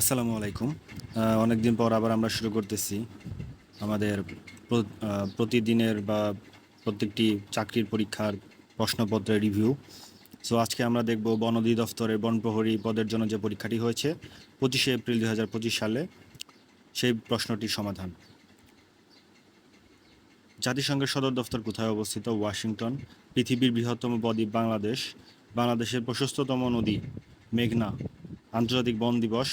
আসসালামু আলাইকুম। অনেক দিন পর আবার আমরা শুরু করতেছি আমাদের প্রতিদিনের বা প্রত্যেকটি চাকরির পরীক্ষার প্রশ্নপত্রের রিভিউ সো আজকে আমরা দেখব বন অধিদপ্তরের বন প্রহরী পদের জন্য যে পরীক্ষাটি হয়েছে, পঁচিশে এপ্রিল দু হাজার পঁচিশ সালে সেই প্রশ্নটির সমাধান। জাতিসংঘের সদর দফতর কোথায় অবস্থিত? ওয়াশিংটন। পৃথিবীর বৃহত্তম বদ্বীপ বাংলাদেশ। বাংলাদেশের প্রশস্ততম নদী মেঘনা। আন্তর্জাতিক বন দিবস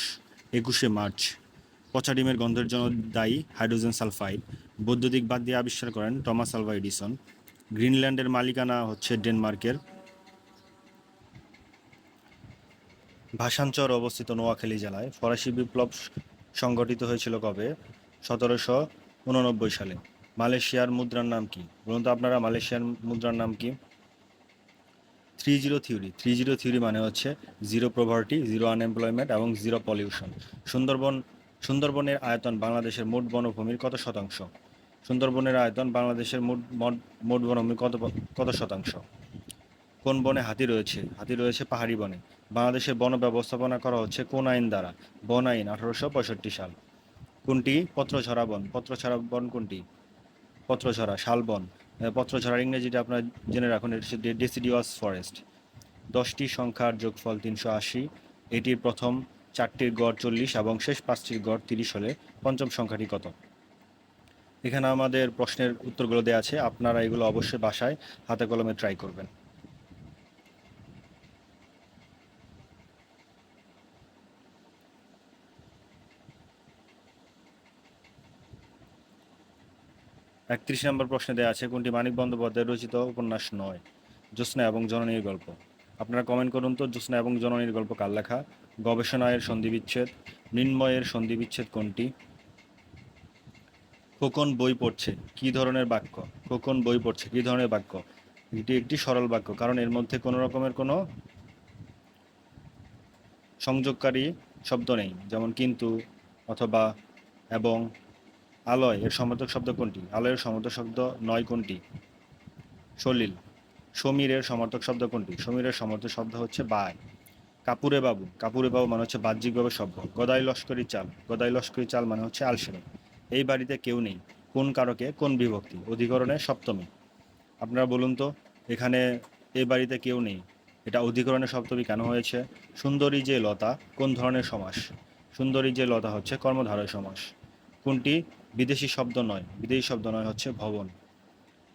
একুশে মার্চ। পচা ডিমের গন্ধের জন্য দায়ী হাইড্রোজেন সালফাইড। বৈদ্যুতিক বাদ দিয়ে আবিষ্কার করেন টমাস আলভা এডিসন। গ্রিনল্যান্ডের মালিকানা হচ্ছে ডেনমার্কের। ভাষাঞ্চর অবস্থিত নোয়াখালী জেলায় ফরাসি বিপ্লব সংগঠিত হয়েছিল কবে? সতেরোশো উননব্বই সালে। মালয়েশিয়ার মুদ্রার নাম কি? বলুন তো আপনারা মালয়েশিয়ার মুদ্রার নাম কি? Three zero theory three zero theory মানে হচ্ছে জিরো প্রভার্টি জিরো আনএমপ্লয়মেন্ট এবং জিরো পলিউশন সুন্দরবন, সুন্দরবনের আয়তন বাংলাদেশের মোট বনভূমির কত শতাংশ? সুন্দরবনের আয়তন বাংলাদেশের মোট, মোট- বনভূমির কত কত শতাংশ? কোন বনে হাতি রয়েছে? হাতি রয়েছে পাহাড়ি বনে। বাংলাদেশের বন ব্যবস্থাপনা করা হচ্ছে কোন আইন দ্বারা? বন আইন, আঠারোশো পঁয়ষট্টি সাল। কোনটি? পত্রছড়া বন। পত্রছড়া বন কোনটি? পত্রছড়া শালবন আহ, পত্রছড়ার ইংরেজিটা আপনার জেনে রাখুন এটা ডেসিডিওয়াস ফরেস্ট দশটি সংখ্যার যোগফল তিনশো আশি। এটির প্রথম চারটির গড় চল্লিশ এবং শেষ পাঁচটির গড় তিরিশ হলে পঞ্চম সংখ্যাটি কত? এখানে আমাদের প্রশ্নের উত্তরগুলো দেওয়া আছে আপনারা এগুলো অবশ্যই বাসায় হাতে কলমে ট্রাই করবেন। একত্রিশ নম্বর প্রশ্নে দেওয়া আছে, কোনটি মানিক বন্দ্যোপাধ্যায় রচিত উপন্যাস নয়? জ্যোৎস্না এবং জননীর গল্প। আপনারা কমেন্ট করুন তো, জ্যোৎস্না এবং জননীর গল্প কার লেখা? গবেষণায়ের সন্ধিবিচ্ছেদ, মৃন্ময়ের সন্ধিবিচ্ছেদ কোনটি? খোকন বই পড়ছে, কি ধরনের বাক্য? খোকন বই পড়ছে, কি ধরনের বাক্য? এটি একটি সরল বাক্য, কারণ এর মধ্যে কোনো রকমের কোনো সংযোগকারী শব্দ নেই, যেমন কিন্তু অথবা এবং আলয়, এর সমর্থক শব্দ কোনটি? আলয়ের সমর্থক শব্দ নয় কোনটি? সলিল। সমীরের সমর্থক শব্দ কোনটি? সমীরের সমর্থক শব্দ হচ্ছে বায় কাপুরে বাবু। কাপুরে বাবু মানে হচ্ছে বাহ্যিকভাবে সভ্য গদাই লস্করি চাল। গদাই লস্করি চাল মানে হচ্ছে আলসেমি। এই বাড়িতে কেউ নেই। কোন কারকে? কোন বিভক্তি? অধিকরণে সপ্তমী। আপনারা বলুন তো, এখানে এই বাড়িতে কেউ নেই। এটা অধিকরণের সপ্তমী কেন হয়েছে? সুন্দরী যে লতা, কোন ধরনের সমাস? সুন্দরী যে লতা হচ্ছে কর্মধারয় সমাস। কোনটি? বিদেশি শব্দ নয়, বিদেশি শব্দ নয় হচ্ছে ভবন।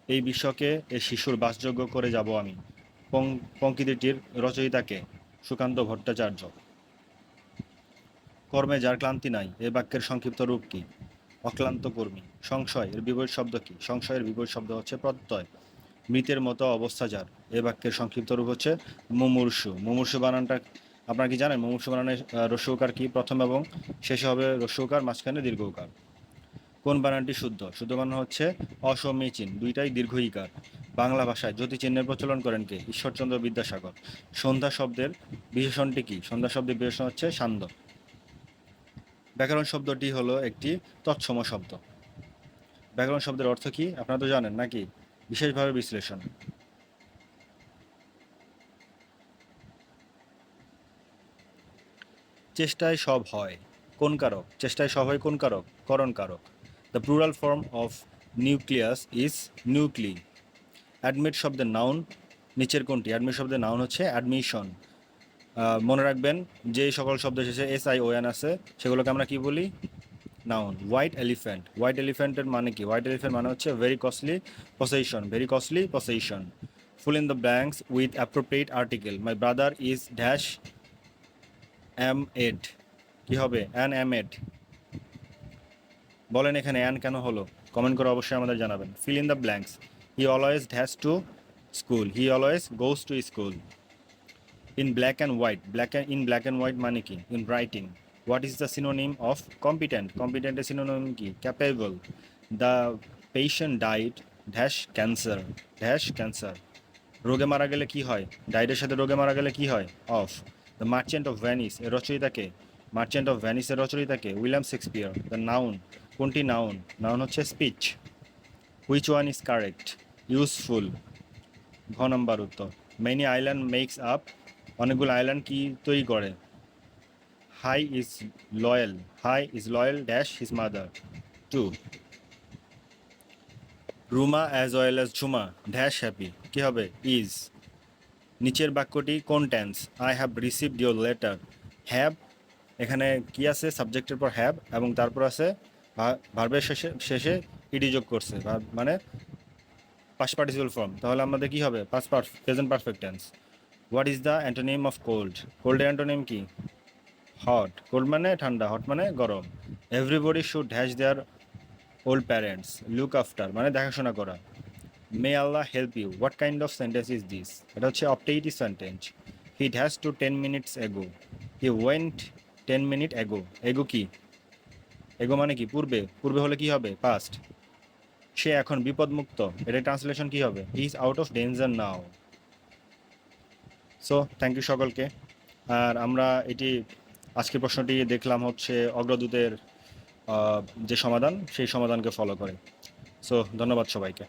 এই বিশ্বকে এ শিশুর বাসযোগ্য করে যাব আমি পঙ্কিদিটির রচয়িতাকে, সুকান্ত ভট্টাচার্য। কর্মে যার ক্লান্তি নাই, এ বাক্যের সংক্ষিপ্ত রূপ কি? অক্লান্ত কর্মী। সংশয়, এর বিপরীত শব্দ কি? সংশয়ের বিপরীত শব্দ হচ্ছে প্রত্যয়। মৃতের মতো অবস্থা যার, এ বাক্যের সংক্ষিপ্ত রূপ হচ্ছে মুমূর্ষু। মুমূর্ষু বানানটা, আপনারা কি জানেন? মুমূর্ষু বানানের রস্যকার কি প্রথম এবং শেষে হবে রস্যকার মাঝখানে দীর্ঘকার কোন বানানটি শুদ্ধ? শুদ্ধ বানান হচ্ছে অসমীচীন দুইটাই দীর্ঘ ইকার বাংলা ভাষায় জ্যোতি চিহ্নের প্রচলন করেন কে? ঈশ্বরচন্দ্র বিদ্যাসাগর। সন্ধ্যা শব্দের বিশেষণটি কি? সন্ধ্যা শব্দের বিশেষণ হচ্ছে সান্দ ব্যাকরণ শব্দটি হলো একটি তৎসম শব্দ। ব্যাকরণ শব্দের অর্থ কি? আপনারা তো জানেন নাকি? বিশেষভাবে বিশ্লেষণ। চেষ্টায় সব হয়। কোন কারক? চেষ্টায় সব হয় কোন কারক? করণ কারক। The plural form of nucleus is nuclei admit শব্দের নাউন নিচের কোনটি? অ্যাডমিট শব্দের নাউন হচ্ছে অ্যাডমিশন মনে রাখবেন, যে সকল শব্দ শেষে এস আই ও এন আছে, সেগুলোকে আমরা কি বলি? নাউন হোয়াইট এলিফ্যান্ট হোয়াইট এলিফ্যান্টের মানে কি? হোয়াইট এলিফ্যান্ট মানে হচ্ছে very costly possession very costly possession fill in the blanks with appropriate article my brother is dash M Ed কি হবে? অ্যান এম এড বলেন এখানে অ্যান কেন হলো? কমেন্ট করে অবশ্যই আমাদের জানাবেন। Fill in the blanks he always has to school he always goes to school in black and white black and in black and white মানে কি? In writing what is the synonym of competent কম্পিটেন্টের synonym কি? Capable the patient died dash cancer dash cancer রোগে মারা গেলে কি হয়? ডাইটের সাথে রোগে মারা গেলে কি হয়? Of the merchant of Venice এর রচয়িতাকে মার্চেন্ট অফ ভ্যানিসের রচয়িতাকে উইলিয়াম শেক্সপিয়ার দ্য নাউন কোনটি নাউন নাউন হচ্ছে speech which one is correct useful ঘ নম্বর উত্তর। মেনি আইল্যান্ড মেক্স আপ অনেকগুলো আইল্যান্ড কি তৈরি করে? He is loyal he is loyal dash his mother to Ruma as well as Jhuma dash happy কী হবে? Is নিচের বাক্যটি কোন tense I have received your letter have এখানে কি আছে? সাবজেক্টের পর হ্যাভ এবং তারপর আছে ভার্বের শেষে শেষে ইডি যোগ করছে। মানে পাস পার্টিসিপাল ফর্ম তাহলে আমাদের কি হবে? Pass present perfect tense what is the antonym of cold কোল্ডের antonym কি? হট কোল্ড মানে ঠান্ডা হট মানে গরম। Everybody should has their old parents look after মানে দেখাশোনা করা। May Allah help you what kind of sentence is this এটা হচ্ছে optative sentence he has to ten minutes ago he went ten minute এগো এগো কি? এগো মানে কি? পূর্বে? পূর্বে হলে কি হবে? পাস্ট সে এখন বিপদমুক্ত। এটা ট্রান্সলেশন কি হবে? Is out of danger now so thank you সকলকে। আর আমরা এটি, আজকের প্রশ্নটি দেখলাম হচ্ছে অগ্রদূতের যে সমাধান, সেই সমাধানকে ফলো করে। সো ধন্যবাদ সবাইকে।